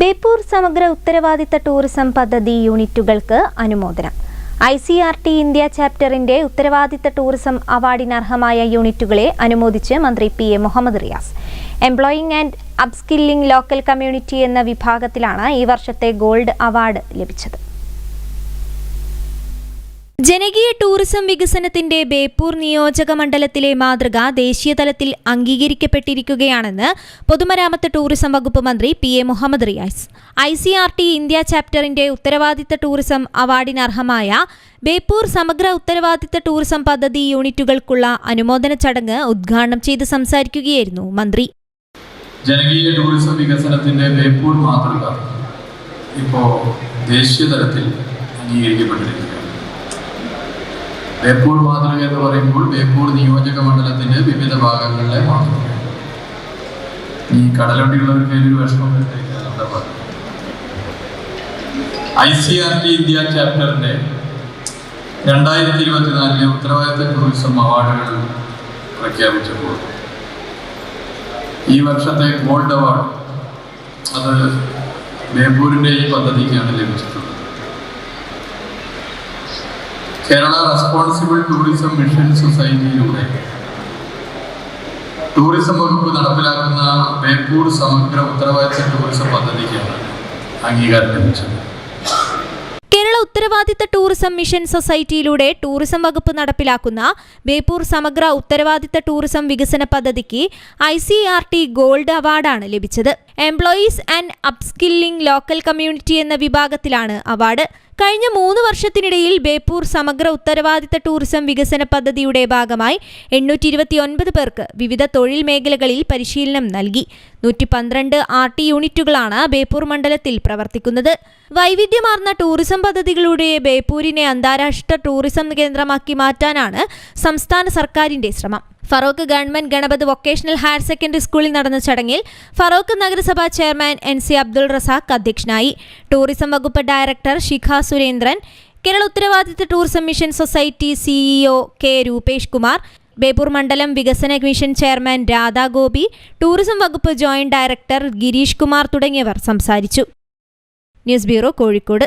ബേപ്പൂർ സമഗ്ര ഉത്തരവാദിത്ത ടൂറിസം പദ്ധതി യൂണിറ്റുകൾക്ക് അനുമോദനം. I C R T India ചാപ്റ്ററിന്റെ ഉത്തരവാദിത്ത ടൂറിസം അവാർഡിന് അർഹമായ യൂണിറ്റുകളെ അനുമോദിച്ച് മന്ത്രി P A Muhammad Riyas. Employing and upskilling local community എന്ന വിഭാഗത്തിലാണ് ഈ വർഷത്തെ ഗോൾഡ് അവാർഡ് ലഭിച്ചത്. ജനകീയ ടൂറിസം വികസനത്തിന്റെ ബേപ്പൂർ നിയോജക മണ്ഡലത്തിലെ മാതൃക ദേശീയതലത്തിൽ അംഗീകരിക്കപ്പെട്ടിരിക്കുകയാണെന്ന് പൊതുമരാമത്ത് ടൂറിസം വകുപ്പ് മന്ത്രി P A Muhammad Riyas. I C R T India ചാപ്റ്ററിന്റെ ഉത്തരവാദിത്ത ടൂറിസം അവാർഡിന് അർഹമായ ബേപ്പൂർ സമഗ്ര ഉത്തരവാദിത്ത ടൂറിസം പദ്ധതി യൂണിറ്റുകൾക്കുള്ള അനുമോദന ചടങ്ങ് ഉദ്ഘാടനം ചെയ്ത് സംസാരിക്കുകയായിരുന്നു മന്ത്രി. ജനകീയ ടൂറിസം വികസനത്തിന്റെ ബേപ്പൂർ മാതൃക ഇപ്പോൾ ദേശീയതലത്തിൽ അംഗീകരിക്കപ്പെട്ടിരിക്കുകയാണ്. ബേപ്പൂർ മാതൃക എന്ന് പറയുമ്പോൾ ബേപ്പൂർ നിയോജക മണ്ഡലത്തിന്റെ വിവിധ ഭാഗങ്ങളിലെ മാതൃക ഈ കടലൊട്ടിയുള്ളവർക്ക് അതിലൊരു വിഷമം I C R T India ചാപ്റ്ററിന്റെ രണ്ടായിരത്തി ഇരുപത്തിനാലിലെ ഉത്തരവാദിത്ത ടൂറിസം അവാർഡുകൾ പ്രഖ്യാപിച്ചപ്പോൾ ഈ വർഷത്തെ ഗോൾഡ് അവാർഡ് അത് ബേപ്പൂരിന്റെ ഈ പദ്ധതിക്കാണ് ലഭിച്ചിട്ടുള്ളത്. കേരള റെസ്പോൺസിബിൾ ടൂറിസം മിഷൻ സൊസൈറ്റിയിലൂടെ ടൂറിസം വകുപ്പ് നടപ്പിലാക്കുന്ന ബേപ്പൂർ സമഗ്ര ഉത്തരവാദിത്ത ടൂറിസം പദ്ധതിക്കാണ് അംഗീകാരം ലഭിച്ചത്. കേരള ഉത്തരവാദിത്ത ടൂറിസം മിഷൻ സൊസൈറ്റിയിലൂടെ ടൂറിസം വകുപ്പ് നടപ്പിലാക്കുന്ന ബേപ്പൂർ സമഗ്ര ഉത്തരവാദിത്ത ടൂറിസം വികസന പദ്ധതിക്ക് ഐ ഗോൾഡ് അവാർഡാണ് ലഭിച്ചത്. Employees and upskilling local community എന്ന വിഭാഗത്തിലാണ് അവാർഡ്. കഴിഞ്ഞ മൂന്ന് വർഷത്തിനിടയിൽ ബേപ്പൂർ സമഗ്ര ഉത്തരവാദിത്ത ടൂറിസം വികസന പദ്ധതിയുടെ ഭാഗമായി എണ്ണൂറ്റി ഇരുപത്തിയൊൻപത് പേർക്ക് വിവിധ തൊഴിൽ മേഖലകളിൽ പരിശീലനം നൽകി. നൂറ്റി പന്ത്രണ്ട് ആർ ടി യൂണിറ്റുകളാണ് ബേപ്പൂർ മണ്ഡലത്തിൽ പ്രവർത്തിക്കുന്നത്. വൈവിധ്യമാർന്ന ടൂറിസം പദ്ധതികളുടെ ബേപ്പൂരിനെ അന്താരാഷ്ട്ര ടൂറിസം കേന്ദ്രമാക്കി മാറ്റാനാണ് സംസ്ഥാന സർക്കാരിന്റെ ശ്രമം. Feroke government Ganapath vocational higher secondary സ്കൂളിൽ നടന്ന ചടങ്ങിൽ ഫറോക്ക് നഗരസഭാ chairman N C Abdul Razak അധ്യക്ഷനായി. ടൂറിസം വകുപ്പ് ഡയറക്ടർ ശിഖ സുരേന്ദ്രൻ കേരള ഉത്തരവാദിത്ത tourism mission society CEO K Rupesh Kumar Beypore മണ്ഡലം വികസന മിഷൻ ചെയർമാൻ രാധാഗോപി ടൂറിസം വകുപ്പ് ജോയിന്റ് ഡയറക്ടർ ഗിരീഷ് കുമാർ തുടങ്ങിയവർ സംസാരിച്ചു. News bureau Kozhikode.